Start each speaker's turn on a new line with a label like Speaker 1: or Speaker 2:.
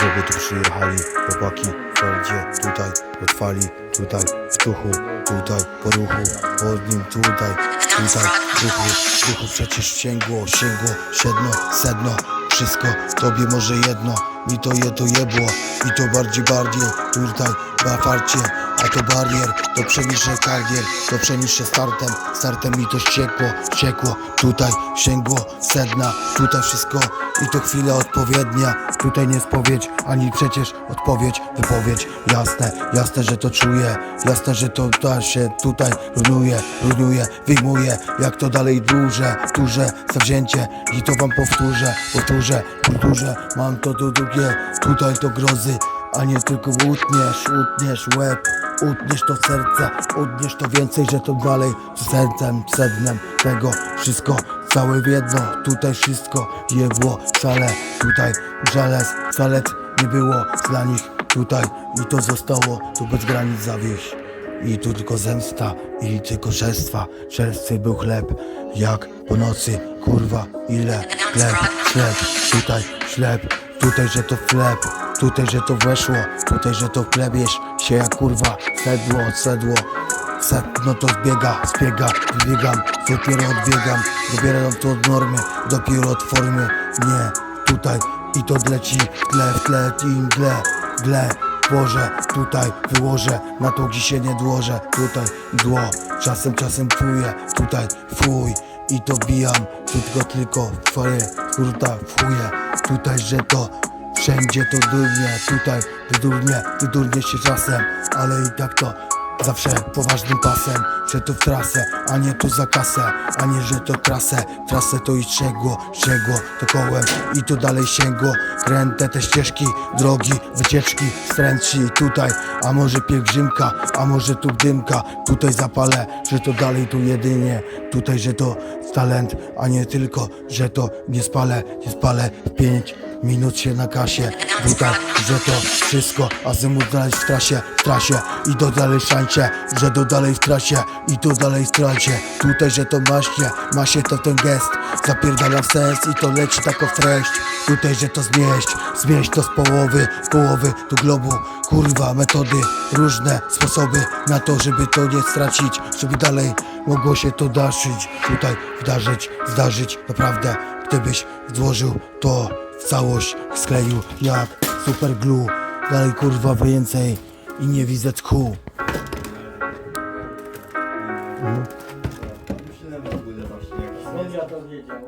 Speaker 1: żeby tu przyjechali. Chłopaki w Fordzie, tutaj od fali, tutaj w duchu, tutaj po ruchu, pod nim tutaj, tutaj w duchu, w duchu. Przecież sięgło, sięgło, siedno, sedno, wszystko tobie może jedno, mi to je to jebło. I to bardziej bardziej, tutaj na farcie, a to barier, to przeniszę karier, to przeniszę startem, startem mi to ściekło, ściekło, tutaj sięgło, sedna, tutaj wszystko. I to chwila odpowiednia, tutaj nie spowiedź, ani przecież odpowiedź, wypowiedź, jasne, jasne, że to czuję, jasne, że to da się tutaj runuje, runuje, wyjmuje, jak to dalej duże, duże zawzięcie. I to wam powtórzę, powtórzę, powtórzę, mam to tu drugie, tutaj to grozy, a nie tylko utniesz, utniesz łeb, utniesz to serce, utniesz to więcej, że to dalej sercem, sednem tego wszystko, całe w jedno, tutaj wszystko jebło, wcale tutaj żales, zalet nie było dla nich. Tutaj i to zostało tu bez granic zawieść. I tu tylko zemsta, i tylko szestwa, czerstwy był chleb, jak po nocy, kurwa, ile? Chleb, chleb, tutaj chleb, tutaj, że to chleb, tutaj, że to weszło, tutaj, że to plebiesz się jak kurwa, sedło, sedło, sedno to zbiega, zbiega, wybiegam, dopiero odbiegam, dobieram to od normy, dopiero od formy, nie, tutaj, i to leci w tle, w tle, i mgle, gle, Boże, tutaj wyłożę, na to gdzie się nie dłożę, tutaj dło, czasem, czasem czuję, tutaj fuj. I to bijam, tylko, tylko twoje, kurta, fuje, tutaj, że to wszędzie to durnie, tutaj wydurnie, wydurnie się czasem, ale i tak to Zawsze poważnym pasem, że to w trasę, a nie tu za kasę, a nie, że to trasę, trasę to i szczegło, szczegło to kołem i to dalej sięgło, kręte te ścieżki, drogi, wycieczki, stręci tutaj, a może pielgrzymka, a może tu dymka, tutaj zapalę, że to dalej tu jedynie, tutaj, że to talent, a nie tylko, że to nie spalę, nie spalę w pięć minut się na kasie. Tutaj, że to wszystko Azymut znaleźć w trasie, w trasie. I do dalej szańcie, że do dalej w trasie. I to dalej w Tutaj, że to maście, masie to ten gest. Zapierdalam sens i to leci tako w treść. Tutaj, że to zmieść, zmieść to z połowy. Z połowy do globu. Kurwa, metody, różne sposoby Na to, żeby to nie stracić. Żeby dalej mogło się to daszyć Tutaj wdarzyć, zdarzyć. Naprawdę, gdybyś włożył to w całość skleił jak super glue. Dalej kurwa więcej i nie widzę tchu. Mhm. Myślałem w ogóle właśnie jakiś... Sądzia to wiedział.